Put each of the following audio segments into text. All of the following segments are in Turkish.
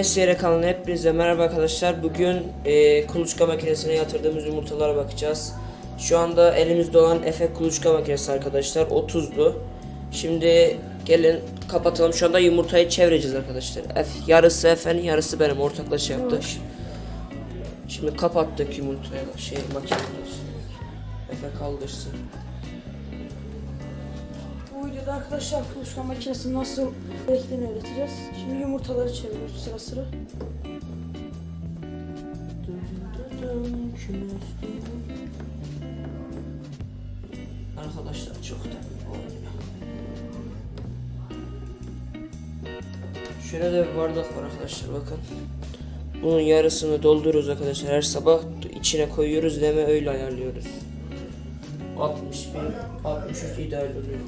Mesleğe kanalına hepinize merhaba arkadaşlar. Bugün e, kuluçka makinesine yatırdığımız yumurtalara bakacağız. Şu anda elimizde olan Efe kuluçka makinesi arkadaşlar. 30'du. Şimdi gelin kapatalım. Şu anda yumurtayı çevireceğiz arkadaşlar. Efe, yarısı Efe'nin yarısı benim ortaklaşa yaptık. Şimdi kapattık yumurtaya şey makineyi. Efe kaldırsın. Videoda arkadaşlar kuluçka makinesi nasıl gerektiğini öğreteceğiz. Şimdi yumurtaları çeviriyoruz sıra sıra. Arkadaşlar çok da. Şöyle de bir bardak var arkadaşlar bakın. Bunun yarısını dolduruyoruz arkadaşlar. Her sabah içine koyuyoruz deme öyle ayarlıyoruz. 60 bin, 63 ideal oluyor.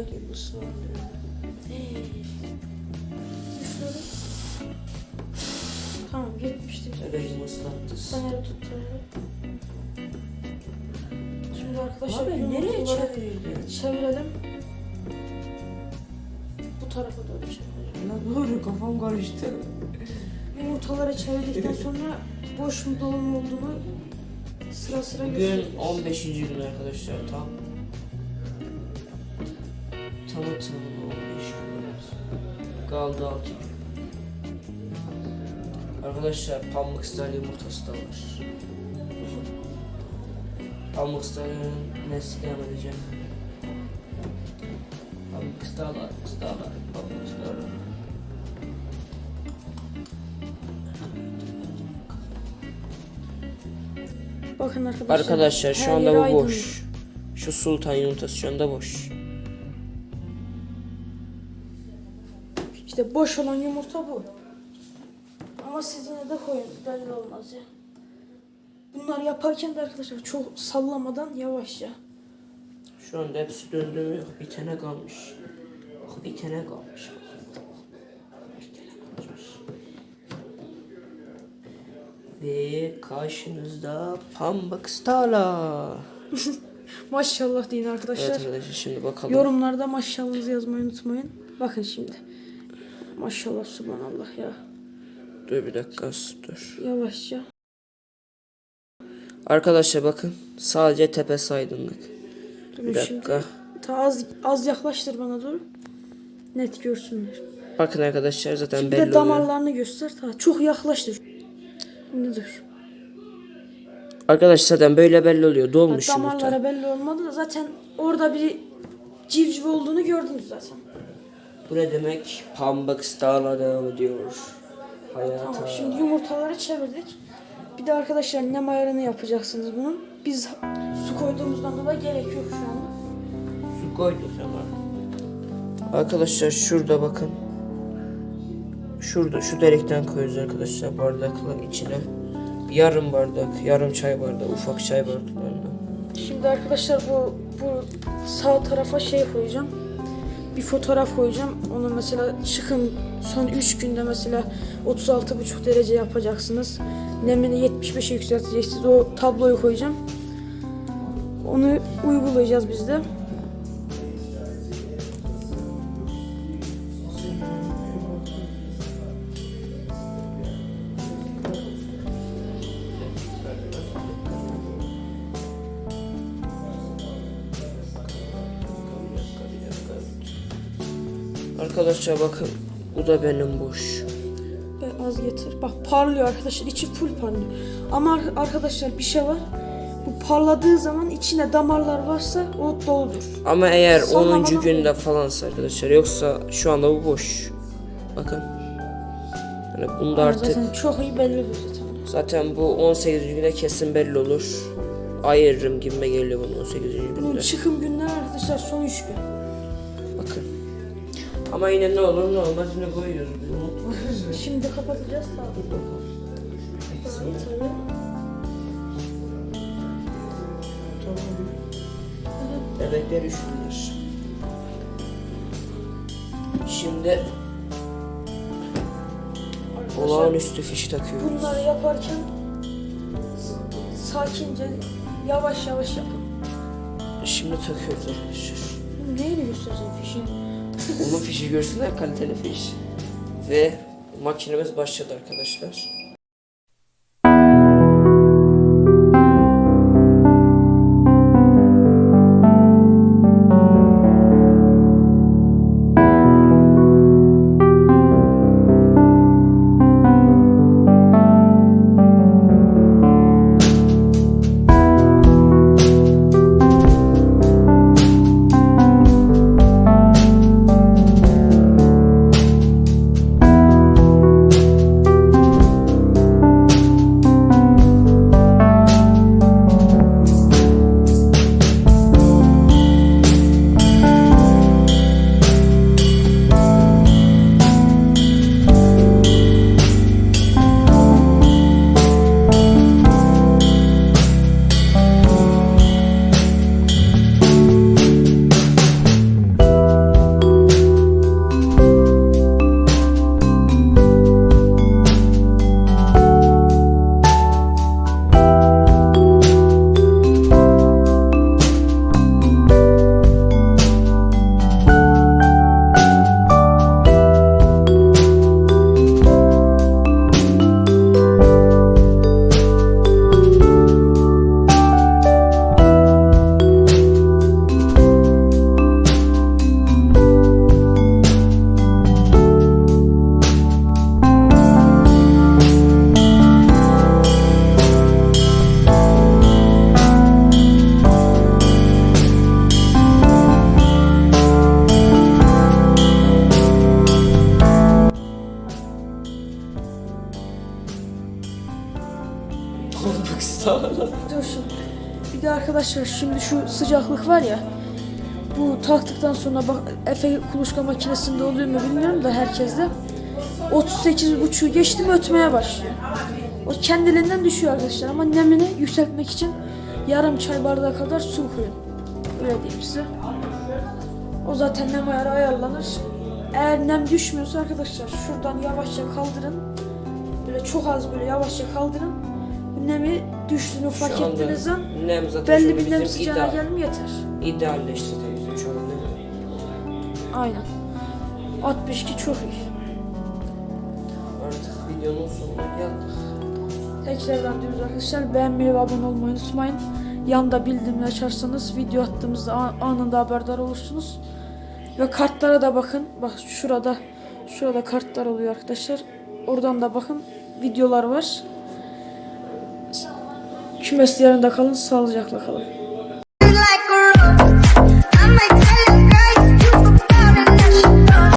Böyle ıslanıyor. Tamam gitmiştik. Bebeğim ıslattı. Sen yere tut. Şimdi arkadaşlar Abi nereye çevirdin? çevirelim. Bu tarafa doğru çevirelim. Lan doğru kafam karıştı. Yumurtaları çevirdikten sonra boş mu dolu mu olduğunu sıra sıra Bugün göstereceğiz. 15. gün arkadaşlar tam. Tamı tamına 15 gün. Kaldı 6 gün. Arkadaşlar pamuk style yumurtası da var. Pamuk style'ın nesli edeceğim. Pamuk style, style, pamuk style. Bakın arkadaşlar. Arkadaşlar şu anda bu aydınlık. boş. Şu sultan yumurtası şu anda boş. İşte boş olan yumurta bu. Ama siz yine de koyun belli olmaz ya. Bunlar yaparken de arkadaşlar çok sallamadan yavaşça. Şu anda hepsi döndü? Yok, Bir tane kalmış. Yok, Bir tane kalmış. Bir tane kalmış. Ve karşınızda Pambık Stala. Maşallah deyin arkadaşlar. Evet arkadaşlar şimdi bakalım. Yorumlarda maşallahınızı yazmayı unutmayın. Bakın şimdi. Maşallah subhanallah ya. Dur bir dakika dur. Yavaşça. Arkadaşlar bakın sadece tepesi aydınlık. Durun Bir şimdi. dakika. Ta az, az yaklaştır bana doğru. Net görsünler. Bakın arkadaşlar zaten Şimdi belli de oluyor. damarlarını göster. Ta çok yaklaştır. Şimdi dur. Arkadaşlar zaten böyle belli oluyor. Dolmuş Damarlara yumurta. belli olmadı da zaten orada bir civciv olduğunu gördünüz zaten. Bu ne demek? Pambık Stala devam ediyor. Hayata. Tamam şimdi yumurtaları çevirdik. Bir de arkadaşlar nem ayarını yapacaksınız bunun. Biz su koyduğumuzdan dolayı gerek yok şu anda. Su koyduk ama. Arkadaşlar şurada bakın. Şurada şu delikten koyuyoruz arkadaşlar bardakla içine. Yarım bardak, yarım çay bardağı, ufak çay bardaklarından. Şimdi arkadaşlar bu bu sağ tarafa şey koyacağım. Bir fotoğraf koyacağım. Onu mesela çıkın son 3 günde mesela 36,5 derece yapacaksınız. Nemini 75'e yükselteceksiniz. O tabloyu koyacağım. Onu uygulayacağız biz de. Arkadaşlar bakın bu da benim boş. Ben az getir. Bak parlıyor arkadaşlar. içi full parlıyor. Ama ar- arkadaşlar bir şey var. Bu parladığı zaman içine damarlar varsa o doludur. Ama eğer Sonra 10. bana- günde falansa arkadaşlar yoksa şu anda bu boş. Bakın. Yani bunda artık Zaten çok iyi belli zaten. zaten bu 18. günde kesin belli olur. Ayırırım gibime geliyor bunu 18. Bunun günde. çıkım günleri arkadaşlar son 3 gün. Bakın. Ama yine ne olur ne olmaz yine koyuyoruz. Şimdi kapatacağız. Tabii. Bebekler üşüdüler. Şimdi Arkadaşlar olağanüstü fiş takıyoruz. bunları yaparken sakince yavaş yavaş yapın. Şimdi takıyoruz arkadaşlar. Neyini göstereceğim fişin? Onun fişi görsünler kaliteli fiş. Ve makinemiz başladı arkadaşlar. Bir de arkadaşlar şimdi şu sıcaklık var ya. Bu taktıktan sonra bak Efe kuluçka makinesinde oluyor mu bilmiyorum da herkeste. 38.5'u geçti mi ötmeye başlıyor. O kendiliğinden düşüyor arkadaşlar ama nemini yükseltmek için yarım çay bardağı kadar su koyun. Öyle diyeyim size. O zaten nem ayarı ayarlanır. Eğer nem düşmüyorsa arkadaşlar şuradan yavaşça kaldırın. Böyle çok az böyle yavaşça kaldırın. Nemi düştüğünü fark Şu anda ettiğiniz an nem zaten belli bir nem sıcağına ideal, gelme yeter. idealleşti tabii bizim şu anda. Aynen. 62 çok iyi. Artık videonun sonuna geldik. Tekrardan diyoruz arkadaşlar beğenmeyi ve abone olmayı unutmayın. Yanda bildirimleri açarsanız video attığımızda anında haberdar olursunuz. Ve kartlara da bakın. Bak şurada şurada kartlar oluyor arkadaşlar. Oradan da bakın. Videolar var. Kümesli yarında kalın. Sağlıcakla kalın.